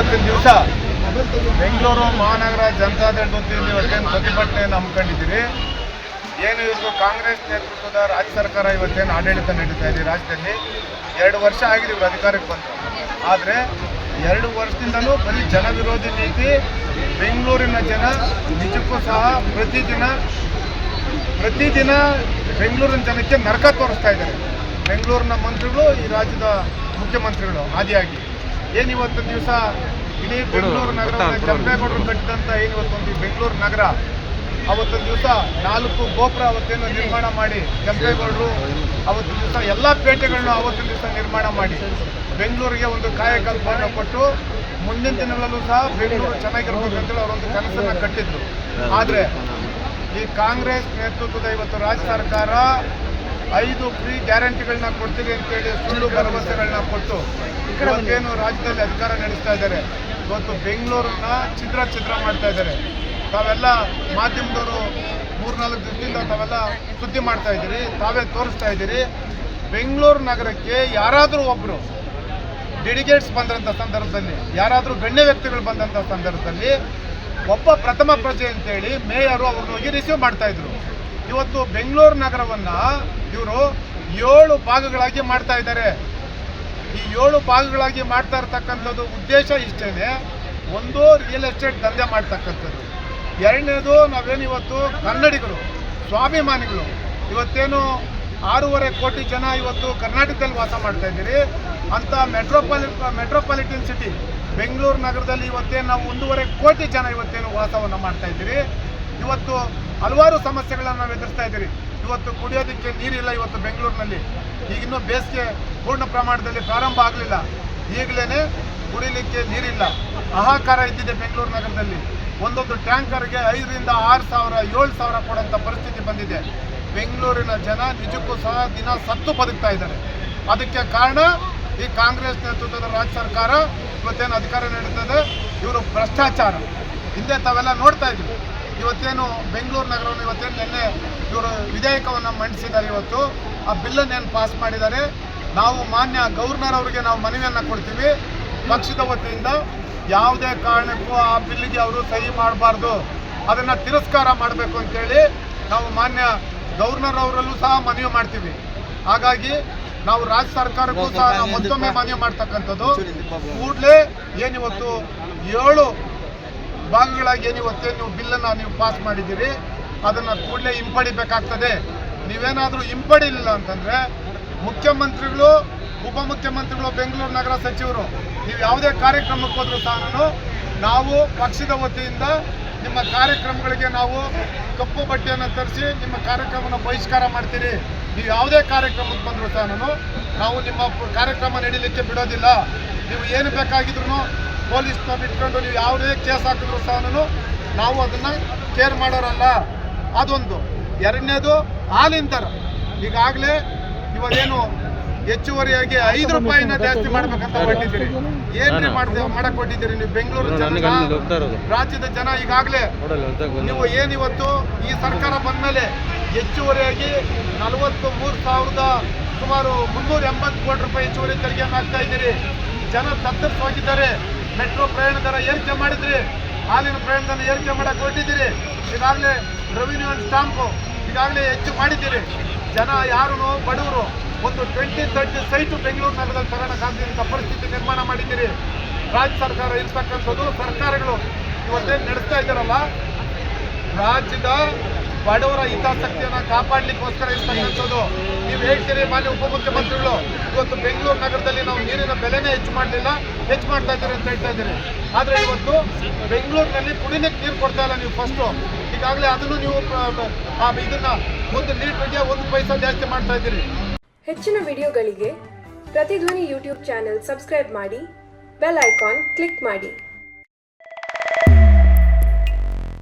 ಇವತ್ತಿನ ದಿವಸ ಬೆಂಗಳೂರು ಮಹಾನಗರ ಜನತಾದಳ ವತಿಯಿಂದ ಇವತ್ತೇನು ಪ್ರತಿಭಟನೆಯನ್ನು ಹಮ್ಮಿಕೊಂಡಿದ್ದೀರಿ? ಏನು ಇವತ್ತು ಕಾಂಗ್ರೆಸ್ ನೇತೃತ್ವದ ರಾಜ್ಯ ಸರ್ಕಾರ ಇವತ್ತೇನು ಆಡಳಿತ ನಡೀತಾ ಇದೆ ರಾಜ್ಯದಲ್ಲಿ? ಎರಡು ವರ್ಷ ಆಗಿದೆ ಇವರು ಅಧಿಕಾರಕ್ಕೆ ಬಂತು ಆದರೆ ಎರಡು ವರ್ಷದಿಂದಲೂ ಬರೀ ಜನ ವಿರೋಧಿ ನೀತಿ, ಬೆಂಗಳೂರಿನ ಜನ, ನಿಜಕ್ಕೂ ಸಹ ಪ್ರತಿದಿನ ಪ್ರತಿದಿನ ಬೆಂಗಳೂರಿನ ಜನಕ್ಕೆ ನರಕ ತೋರಿಸ್ತಾ ಇದ್ದಾರೆ. ಬೆಂಗಳೂರಿನ ಮಂತ್ರಿಗಳು, ಈ ರಾಜ್ಯದ ಮುಖ್ಯಮಂತ್ರಿಗಳು ಆದಿಯಾಗಿ ಏನು ಇವತ್ತು ದಿವಸ? ಇಡೀ ಬೆಂಗಳೂರು ನಗರ ಕೆಂಪೇಗೌಡರು ಕಟ್ಟಿದಂಥ ಏನು ಇವತ್ತೊಂದು ಬೆಂಗಳೂರು ನಗರ? ಅವತ್ತೊಂದು ದಿವಸ ನಾಲ್ಕು ಗೋಪುರ ಅವತ್ತೇನು ನಿರ್ಮಾಣ ಮಾಡಿ ಕೆಂಪೇಗೌಡರು ಅವತ್ತಿನ ದಿವಸ ಎಲ್ಲ ಪೇಟೆಗಳನ್ನು ಅವತ್ತಿನ ದಿವಸ ನಿರ್ಮಾಣ ಮಾಡಿ. ಬೆಂಗಳೂರಿಗೆ ಒಂದು ಕಾಯಕಲ್ಪವನ್ನು ಕೊಟ್ಟು ಮುಂದಿನ ದಿನಗಳಲ್ಲೂ ಸಹ ಬೆಂಗಳೂರು ಚೆನ್ನಾಗಿರ್ಬೇಕಂತೇಳಿ ಅವರೊಂದು ಕನಸನ್ನು ಕಟ್ಟಿದ್ರು. ಆದರೆ ಈ ಕಾಂಗ್ರೆಸ್ ನೇತೃತ್ವದ ಇವತ್ತು ರಾಜ್ಯ ಸರ್ಕಾರ ಐದು ಫ್ರೀ ಗ್ಯಾರಂಟಿಗಳನ್ನ ಕೊಡ್ತೀವಿ ಅಂತೇಳಿ ಸುಳ್ಳು ಭರವಸೆಗಳನ್ನ ಕೊಟ್ಟು ಇವತ್ತೇನು ರಾಜ್ಯದಲ್ಲಿ ಅಧಿಕಾರ ನಡೆಸ್ತಾ ಇದ್ದಾರೆ. ಇವತ್ತು ಬೆಂಗಳೂರನ್ನ ಚಿತ್ರ ಚಿತ್ರ ಮಾಡ್ತಾ ಇದ್ದಾರೆ. ತಾವೆಲ್ಲ ಮಾಧ್ಯಮದವರು ಮೂರ್ನಾಲ್ಕು ದಿವಸದಿಂದ ತಾವೆಲ್ಲ ಸುದ್ದಿ ಮಾಡ್ತಾ ಇದ್ದೀರಿ, ತಾವೇ ತೋರಿಸ್ತಾ ಇದ್ದೀರಿ. ಬೆಂಗಳೂರು ನಗರಕ್ಕೆ ಯಾರಾದರೂ ಒಬ್ಬರು ಡೆಡಿಗೇಟ್ಸ್ ಬಂದಂಥ ಸಂದರ್ಭದಲ್ಲಿ, ಯಾರಾದರೂ ಗಣ್ಯ ವ್ಯಕ್ತಿಗಳು ಬಂದಂಥ ಸಂದರ್ಭದಲ್ಲಿ ಒಬ್ಬ ಪ್ರಥಮ ಪ್ರಜೆ ಅಂತೇಳಿ ಮೇಯರು ಅವ್ರನ್ನ ಹೋಗಿ ರಿಸೀವ್ ಮಾಡ್ತಾ ಇದ್ರು. ಇವತ್ತು ಬೆಂಗಳೂರು ನಗರವನ್ನು ಇವರು ಏಳು ಭಾಗಗಳಾಗಿ ಮಾಡ್ತಾ ಇದ್ದಾರೆ. ಈ ಏಳು ಭಾಗಗಳಾಗಿ ಮಾಡ್ತಾ ಇರ್ತಕ್ಕಂಥದ್ದು ಉದ್ದೇಶ ಇಷ್ಟೇನೆ. ಒಂದು ರಿಯಲ್ ಎಸ್ಟೇಟ್ ದಂಧೆ ಮಾಡ್ತಕ್ಕಂಥದ್ದು. ಎರಡನೇದು ನಾವೇನು ಇವತ್ತು ಕನ್ನಡಿಗರು, ಸ್ವಾಭಿಮಾನಿಗಳು. ಇವತ್ತೇನು ಆರೂವರೆ ಕೋಟಿ ಜನ ಇವತ್ತು ಕರ್ನಾಟಕದಲ್ಲಿ ವಾಸ ಮಾಡ್ತಾ ಇದ್ದೀರಿ. ಅಂತ ಮೆಟ್ರೋಪಾಲಿ ಮೆಟ್ರೋಪಾಲಿಟನ್ ಸಿಟಿ ಬೆಂಗಳೂರು ನಗರದಲ್ಲಿ ಇವತ್ತೇನು ನಾವು ಒಂದೂವರೆ ಕೋಟಿ ಜನ ಇವತ್ತೇನು ವಾಸವನ್ನು ಮಾಡ್ತಾ ಇದ್ದೀರಿ. ಇವತ್ತು ಹಲವಾರು ಸಮಸ್ಯೆಗಳನ್ನು ನಾವು ಎದುರಿಸ್ತಾ ಇದ್ದೀರಿ. ಇವತ್ತು ಕುಡಿಯೋದಕ್ಕೆ ನೀರಿಲ್ಲ ಇವತ್ತು ಬೆಂಗಳೂರಿನಲ್ಲಿ. ಈಗ ಇನ್ನೂ ಬೇಸಿಗೆ ಪೂರ್ಣ ಪ್ರಮಾಣದಲ್ಲಿ ಪ್ರಾರಂಭ ಆಗಲಿಲ್ಲ. ಈಗಲೇ ಕುಡಿಲಿಕ್ಕೆ ನೀರಿಲ್ಲ. ಹಾಹಾಕಾರ ಇದ್ದಿದೆ ಬೆಂಗಳೂರು ನಗರದಲ್ಲಿ. ಒಂದೊಂದು ಟ್ಯಾಂಕರ್ಗೆ ಐದರಿಂದ ಆರು ಸಾವಿರ, ಏಳು ಸಾವಿರ ಕೊಡೋಂಥ ಪರಿಸ್ಥಿತಿ ಬಂದಿದೆ. ಬೆಂಗಳೂರಿನ ಜನ ನಿಜಕ್ಕೂ ಸಹ ದಿನ ಸತ್ತು ಬದುಕ್ತಾ ಇದ್ದಾರೆ. ಅದಕ್ಕೆ ಕಾರಣ ಈ ಕಾಂಗ್ರೆಸ್ ನೇತೃತ್ವದ ರಾಜ್ಯ ಸರ್ಕಾರ ಇವತ್ತೇನು ಅಧಿಕಾರ ನೀಡುತ್ತದೆ? ಇವರು ಭ್ರಷ್ಟಾಚಾರ. ಹಿಂದೆ ತಾವೆಲ್ಲ ನೋಡ್ತಾ ಇದ್ವಿ ಇವತ್ತೇನು ಬೆಂಗಳೂರು ನಗರವನ್ನು ಇವತ್ತೇನು ನಿನ್ನೆ ಇವರು ವಿಧೇಯಕವನ್ನು ಮಂಡಿಸಿದ್ದಾರೆ ಇವತ್ತು. ಆ ಬಿಲ್ಲನ್ನು ಏನು ಪಾಸ್ ಮಾಡಿದ್ದಾರೆ. ನಾವು ಮಾನ್ಯ ಗವರ್ನರ್ ಅವರಿಗೆ ನಾವು ಮನವಿಯನ್ನು ಕೊಡ್ತೀವಿ. ಪಕ್ಷದ ವತಿಯಿಂದ ಯಾವುದೇ ಕಾರಣಕ್ಕೂ ಆ ಬಿಲ್ಲಿಗೆ ಅವರು ಸಹಿ ಮಾಡಬಾರ್ದು. ಅದನ್ನು ತಿರಸ್ಕಾರ ಮಾಡಬೇಕು ಅಂತೇಳಿ ನಾವು ಮಾನ್ಯ ಗವರ್ನರ್ ಅವರಲ್ಲೂ ಸಹ ಮನವಿ ಮಾಡ್ತೀವಿ. ಹಾಗಾಗಿ ನಾವು ರಾಜ್ಯ ಸರ್ಕಾರಕ್ಕೂ ಸಹ ನಾವು ಮತ್ತೊಮ್ಮೆ ಮನವಿ ಮಾಡ್ತಕ್ಕಂಥದ್ದು. ಕೂಡಲೇ ಏನಿವತ್ತು ಏಳು ಭಾಗಗಳಾಗಿ ಏನು ಇವತ್ತೇ ನೀವು ಬಿಲ್ಲನ್ನು ನೀವು ಪಾಸ್ ಮಾಡಿದ್ದೀರಿ, ಅದನ್ನು ಕೂಡಲೇ ಹಿಂಪಡಿಬೇಕಾಗ್ತದೆ ನೀವೇನಾದರೂ ಹಿಂಪಡಿಲಿಲ್ಲ ಅಂತಂದರೆ ಮುಖ್ಯಮಂತ್ರಿಗಳು, ಉಪಮುಖ್ಯಮಂತ್ರಿಗಳು, ಬೆಂಗಳೂರು ನಗರ ಸಚಿವರು, ನೀವು ಯಾವುದೇ ಕಾರ್ಯಕ್ರಮಕ್ಕೆ ಹೋದರೂ ಸಹ ನಾವು ಪಕ್ಷದ ವತಿಯಿಂದ ನಿಮ್ಮ ಕಾರ್ಯಕ್ರಮಗಳಿಗೆ ನಾವು ಕಪ್ಪು ಬಟ್ಟೆಯನ್ನು ತರಿಸಿ ನಿಮ್ಮ ಕಾರ್ಯಕ್ರಮನ ಬಹಿಷ್ಕಾರ ಮಾಡ್ತೀರಿ. ನೀವು ಯಾವುದೇ ಕಾರ್ಯಕ್ರಮಕ್ಕೆ ಬಂದರೂ ಸಹ ನಾವು ನಿಮ್ಮ ಕಾರ್ಯಕ್ರಮ ನಡೀಲಿಕ್ಕೆ ಬಿಡೋದಿಲ್ಲ. ನೀವು ಏನು ಬೇಕಾಗಿದ್ರು ಪೊಲೀಸ್ನವ್ರು ಇಟ್ಕೊಂಡು ನೀವು ಯಾವುದೇ ಕೇಸ್ ಹಾಕಿದ್ರು ಸಹ ನಾವು ಅದನ್ನು ಕೇರ್ ಮಾಡೋರಲ್ಲ. ಅದೊಂದು. ಎರಡನೇದು ಹಾಲಿನ ದರ ಈಗಾಗಲೇ ಇವಾಗೇನು ಹೆಚ್ಚುವರಿಯಾಗಿ ಐದು ರೂಪಾಯಿನ ಜಾಸ್ತಿ ಮಾಡ್ಬೇಕಂತ ಕೊಟ್ಟಿದ್ದೀರಿ. ಏನ್ರಿ ಮಾಡ್ದೆ ಮಾಡಕ್ ಕೊಟ್ಟಿದ್ದೀರಿ ನೀವು? ಬೆಂಗಳೂರು ಜನ ರಾಜ್ಯದ ಜನ ಈಗಾಗಲೇ ನೀವು ಏನಿವತ್ತು ಈ ಸರ್ಕಾರ ಬಂದಮೇಲೆ ಹೆಚ್ಚುವರಿಯಾಗಿ ನಲವತ್ತು ಮೂರು ಸಾವಿರದ ಸುಮಾರು ಮುನ್ನೂರ ಎಂಬತ್ತು ಕೋಟಿ ರೂಪಾಯಿ ಹೆಚ್ಚುವರಿ ತೆರಿಗೆಯನ್ನು ಹಾಕ್ತಾ ಇದ್ದೀರಿ. ಜನ ತತ್ತರಿಸಿ ಹೋಗಿದ್ದಾರೆ ಮೆಟ್ರೋ ಪ್ರಯಾಣ ದರ ಏರಿಕೆ ಮಾಡಿದ್ರಿ. ಹಾಲಿನ ಪ್ರಯಾಣ ದರ ಏರಿಕೆ ಮಾಡಕ್ಕೆ ಹೊರಟಿದ್ದೀರಿ. ಈಗಾಗಲೇ ರೆವಿನ್ಯೂ ಅಂಡ್ ಸ್ಟಾಂಪು ಈಗಾಗಲೇ ಹೆಚ್ಚು ಮಾಡಿದ್ದೀರಿ. ಜನ ಯಾರು ಬಡವರು ಒಂದು ಟ್ವೆಂಟಿ ತರ್ಟಿ ಸೈಟು ಬೆಂಗಳೂರು ನಗರದಲ್ಲಿ ತಗೊಳಕ್ಕಾಗದಂಥ ಪರಿಸ್ಥಿತಿ ನಿರ್ಮಾಣ ಮಾಡಿದ್ದೀರಿ. ರಾಜ್ಯ ಸರ್ಕಾರ ಇರ್ತಕ್ಕಂಥದ್ದು ಸರ್ಕಾರಗಳು ಇವತ್ತೇನು ನಡೆಸ್ತಾ ಇದ್ದಾರಲ್ಲ? ರಾಜ್ಯದ ಬಡವರ ಹಿತಾಸಕ್ತಿಯನ್ನು ಕಾಪಾಡಲಿಕ್ಕೋಸ್ಕರ ಇರ್ತಕ್ಕಂಥದ್ದು ನೀವು ಹೇಳ್ತೀರಿ ಮಾನ್ಯ ಉಪಮುಖ್ಯಮಂತ್ರಿಗಳು, ಇವತ್ತು ಬೆಂಗಳೂರು ನಗರದಲ್ಲಿ ನಾವು ನೀರಿನ ಬೆಲೆನೇ ಹೆಚ್ಚು ಮಾಡಲಿಲ್ಲ, ಹೆಚ್ಚು ಮಾಡ್ತಾ ಇದ್ದೀರಿ ಅಂತ ಹೇಳ್ತಾ ಇದ್ದೀರಿ. ಆದರೆ ಇವತ್ತು ಬೆಂಗಳೂರಿನಲ್ಲಿ ಕುಡಿಲಿಕ್ಕೆ ನೀರು ಕೊಡ್ತಾ ಇಲ್ಲ ನೀವು ಫಸ್ಟು ಈಗಾಗಲೇ ಅದನ್ನು ನೀವು ಇದನ್ನ ಒಂದು ಲೀಟ್ರಿಗೆ ಒಂದು ಪೈಸಾ ಜಾಸ್ತಿ ಮಾಡ್ತಾ ಇದ್ದೀರಿ. ಹೆಚ್ಚಿನ ವಿಡಿಯೋಗಳಿಗೆ ಪ್ರತಿಧ್ವನಿ ಯೂಟ್ಯೂಬ್ ಚಾನೆಲ್ ಸಬ್ಸ್ಕ್ರೈಬ್ ಮಾಡಿ, ಬೆಲ್ ಐಕಾನ್ ಕ್ಲಿಕ್ ಮಾಡಿ.